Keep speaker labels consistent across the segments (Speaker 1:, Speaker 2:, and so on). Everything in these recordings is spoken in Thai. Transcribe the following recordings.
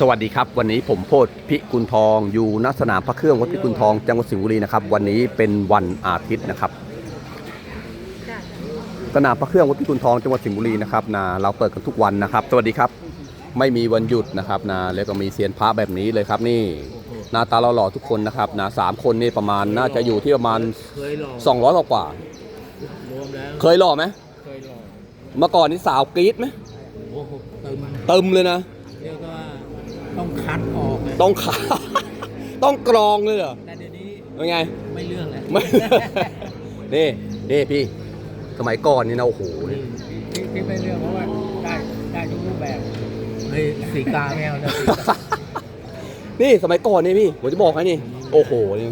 Speaker 1: สวัสดีครับ วันนี้ผมโพธพิกุลทองอยู่ณสนามพระเครื่องวัดพิกุลทองจังหวัดสิงห์บุรีนะครับ วันนี้เป็นวันอาทิตย์นะครับ สนามพระเครื่องวัดพิกุลทองจังหวัดสิงห์บุรีนะครับนะเราเปิดกันทุกวันนะครับ สวัสดีครับ ไม่มีวันหยุดนะครับนะแล้วก็มีเซียนพระแบบนี้เลยครับนี่หน้าตาหล่อๆทุกคนนะครับนะสามคนนี่ประมาณน่าจะอยู่ที่ประมาณ
Speaker 2: เคยหลอก
Speaker 1: 200กว่าๆ
Speaker 2: รวมแล้ว
Speaker 1: เคยหล่อไหม
Speaker 2: เคยหลอก
Speaker 1: เมื่อก่อนนี่สาวกรี๊ดไหม
Speaker 2: โอ้โหเติม
Speaker 1: เติมเลยนะ
Speaker 2: เรียกว่า ต้องคัดออกเลย
Speaker 1: ต้องขา ต้องกรองเลยเหรอ
Speaker 2: แต่เดี๋ยวนี้
Speaker 1: เป็นไง
Speaker 2: ไม่เรื่องแล้ว
Speaker 1: ไม่ นี่นี่พี่ สมัยก่อนนี่นะโอ้โห
Speaker 2: ที่ที่ไม่เรื่องเพราะว่าได้ได้ทุกรูปแบบเฮ้ยสีกาไม่เอานะ
Speaker 1: นี่สมัยก่อนนี่พี่ ผมจะบอกให้นี่ โอ้โหนี่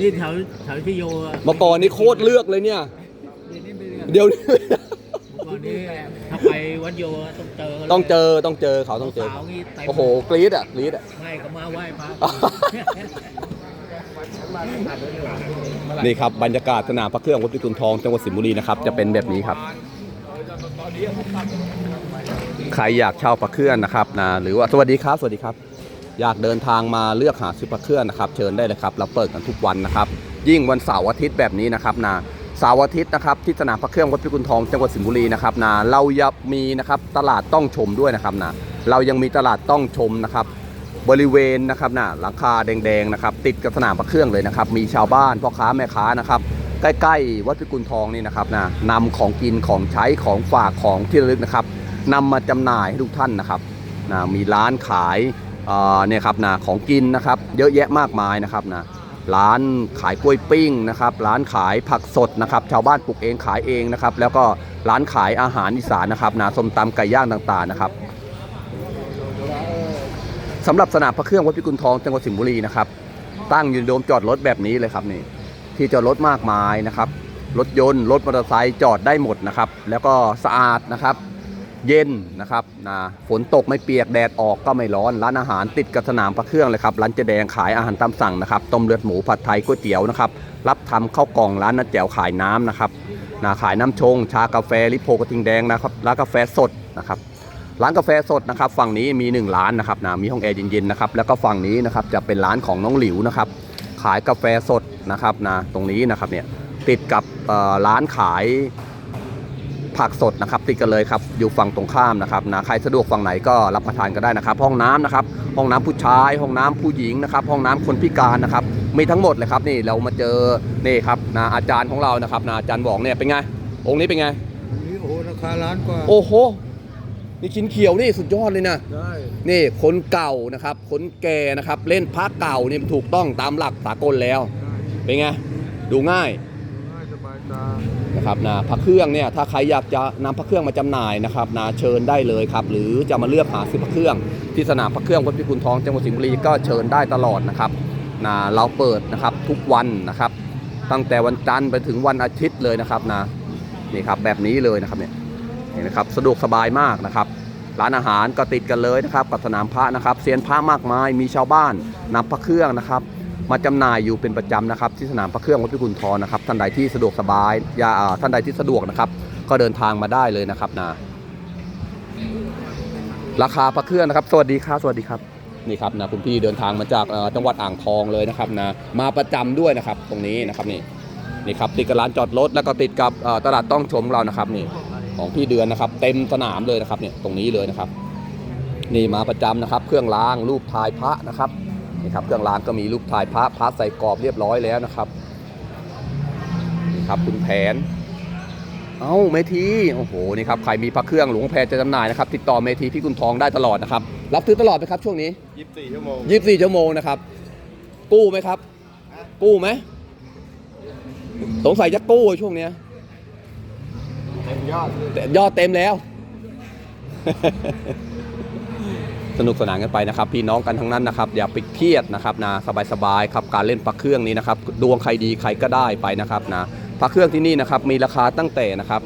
Speaker 2: นี่แถวแถวที่โยอะ
Speaker 1: เมื่อก่อนนี่โคตรเลือกเลยเนี่ย
Speaker 2: เดี๋ยวนี้ไม่เรื่อง
Speaker 1: เดี๋ยวนี้
Speaker 2: เมื่อก่อนนี้ถ้าไปวัดโยอะต้องเจอขาลย
Speaker 1: ต้องเจอต้องเจอเขาต้องเจอ
Speaker 2: สาวๆนี่เต็ม
Speaker 1: โอ้โหกรี๊ดอะกรี๊ดอะ
Speaker 2: ให้เขามาไหว้พระ
Speaker 1: นี่ครับบรรยากาศสนามพระเครื่องวัดพิกุลทองจังหวัดสิงห์บุรีนะครับจะเป็นแบบนี้ครับ ใครอยากเช่าพระเครื่องนะครับนะหรือว่าสวัสดีครับ สวัสดีครับ อยากเดินทางมาเลือกหาซื้อพระเครื่องนะครับ เชิญได้เลยครับเราเปิดกันทุกวันนะครับ ยิ่งวันเสาร์อาทิตย์แบบนี้นะครับนะเสาร์อาทิตย์นะครับที่สนามพระเครื่องวัดพิกุลทองจังหวัดสิงห์บุรีนะครับนะเรายังมีนะครับตลาดต้องชมด้วยนะครับนะเรายังมีตลาดต้องชมนะครับบริเวณนะครับนะหลังคาแดงๆนะครับติดกับสนามพระเครื่องเลยนะครับมีชาวบ้านพ่อค้าแม่ค้านะครับใกล้ๆวัดพิกุลทองนี่นะครับนะนำของกินของใช้ของฝากของที่ระลึกนะครับนำมาจำหน่ายให้ทุกท่านนะครับนะมีร้านขายอ่อเนี่ยครับนะของกินนะครับเยอะแยะมากมายนะครับนะ ร้านขายกล้วยปิ้งนะครับร้านขายผักสดนะครับชาวบ้านปลูกเองขายเองนะครับแล้วก็ร้านขายอาหารอีสานนะครับนะส้มตำไก่ย่างต่างๆนะครับสำหรับสนามพระเครื่องวัดพิกุลทองจังหวัดสิงห์บุรีนะครับตั้งอยู่ในโดมจอดรถแบบนี้เลยครับนี่ที่จอดรถมากมายนะครับรถยนต์รถมอเตอร์ไซค์จอดได้หมดนะครับแล้วก็สะอาดนะครับ เย็นนะครับนะฝนตกไม่เปียกแดดออกก็ไม่ร้อน ร้านอาหารติดกับสนามพระเครื่องเลยครับ ร้านเจแดงขายอาหารตามสั่งนะครับ ต้มเลือดหมูผัดไทยก๋วยเตี๋ยวนะครับ รับทำข้าวกล่องร้านน้าแจ๋วขายน้ำนะครับนะขายน้ำชง ชากาแฟลิโพกระทิงแดงนะครับ ร้านกาแฟสดนะครับ ร้านกาแฟสดนะครับ ฝั่งนี้มี 1 ร้านนะครับนะมีห้องแอร์เย็นๆนะครับ แล้วก็ฝั่งนี้นะครับจะเป็นร้านของน้องหลิวนะครับ ขายกาแฟสดนะครับนะตรงนี้นะครับเนี่ยติดกับร้านขาย ผักสดนะครับติดกันเลยครับอยู่ฝั่งตรงข้ามนะครับนะใครสะดวกฝั่งไหนก็รับประทานก็ได้นะครับ ห้องน้ำนะครับห้องน้ำผู้ชาย ห้องน้ำผู้หญิงนะครับห้องน้ำคนพิการนะครับมีทั้งหมดเลยครับนี่เรามาเจอนี่ครับนะอาจารย์ของเรานะครับนะอาจารย์บอกเนี่ยเป็นไง องค์นี้เป็นไง
Speaker 2: นี่โอ้โหราคาล้านกว่า
Speaker 1: โอ้โหนี่ชิ้นเขียวนี่สุดยอดเลยนะ
Speaker 2: ได้
Speaker 1: นี่คนเก่านะครับคนแก่นะครับเล่นพระเก่านี่ถูกต้องตามหลักสากลแล้ว เป็นไงดูง่าย
Speaker 2: ง่ายสบายตา
Speaker 1: นะครับนะพระเครื่องเนี่ยถ้าใครอยากจะนำพระเครื่องมาจำหน่ายนะครับนะเชิญได้เลยครับ หรือจะมาเลือกหาซื้อพระเครื่อง ที่สนามพระเครื่องวัดพิกุลทองจังหวัดสิงห์บุรีก็เชิญได้ตลอดนะครับนะเราเปิดนะครับทุกวันนะครับ ตั้งแต่วันจันทร์ไปถึงวันอาทิตย์เลยนะครับนะนี่ครับแบบนี้เลยนะครับเนี่ยนี่นะครับสะดวกสบายมากนะครับ ร้านอาหารก็ติดกันเลยนะครับกับสนามพระนะครับเซียนพระมากมายมีชาวบ้านนำพระเครื่องนะครับ มาจำหน่ายอยู่เป็นประจำนะครับที่สนามพระเครื่องวัดพิกุลทองนะครับท่านใดที่สะดวกสบายอย่าอ่าท่านใดที่สะดวกนะครับ ก็เดินทางมาได้เลยนะครับนะราคาพระเครื่องนะครับ สวัสดีครับสวัสดีครับนี่ครับนะคุณพี่เดินทางมาจากจังหวัดอ่างทองเลยนะครับนะมาประจำด้วยนะครับ ตรงนี้นะครับนี่นี่ครับติดกับร้านจอดรถแล้วก็ติดกับตลาดต้องชมเรานะครับนี่ของพี่เดือนนะครับ เต็มสนามเลยนะครับเนี่ยตรงนี้เลยนะครับ นี่มาประจำนะครับ เครื่องล้างรูปถ่ายพระนะครับ นี่ครับเครื่องล้างก็มีรูปถ่ายพระพระใส่กรอบเรียบร้อยแล้วนะครับนี่ครับคุณแผน เอ้าเมทีโอ้โหนี่ครับใครมีพระเครื่องหลวงแพรจะจำหน่ายนะครับติดต่อเมทีพี่กุณทองได้ตลอดนะครับรับซื้อตลอดไหมครับช่วงนี้
Speaker 3: ยี่สิบสี่ชั่วโมง
Speaker 1: 24 ชั่วโมงนะครับกู้ไหมครับ กู้ไหมสงสัยจะกู้ช่วงเนี้ย
Speaker 3: เต็มยอด
Speaker 1: แต่ยอดเต็มแล้ว สนุกสนานกันไปนะครับ พี่น้องกันทั้งนั้นนะครับ อย่าไปเครียดนะครับนะสบายๆครับการเล่นปลาเครื่องนี้นะครับ ดวงใครดีใครก็ได้ไปนะครับนะปลาเครื่องที่นี่นะครับมีราคาตั้งแต่นะครับ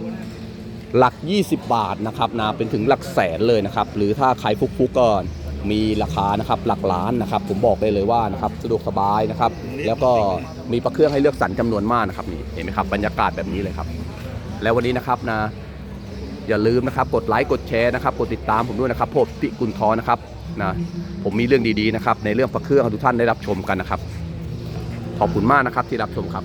Speaker 1: หลัก 20 บาทนะครับนะเป็นถึงหลักแสนเลยนะครับ หรือถ้าใครฟุกๆก็มีราคานะครับหลักล้านนะครับ ผมบอกได้เลยว่านะครับสะดวกสบายนะครับ แล้วก็มีปลาเครื่องให้เลือกสรรจำนวนมากนะครับนี่เห็นไหมครับบรรยากาศแบบนี้เลยครับ แล้ววันนี้นะครับนะ อย่าลืมนะครับกดไลค์กดแชร์นะครับกดติดตามผมด้วยนะครับผมติกุลทอนะครับนะผมมีเรื่องดีๆนะครับในเรื่องพระเครื่องให้ทุกท่านได้รับชมกันนะครับ ขอบคุณมากนะครับที่รับชมครับ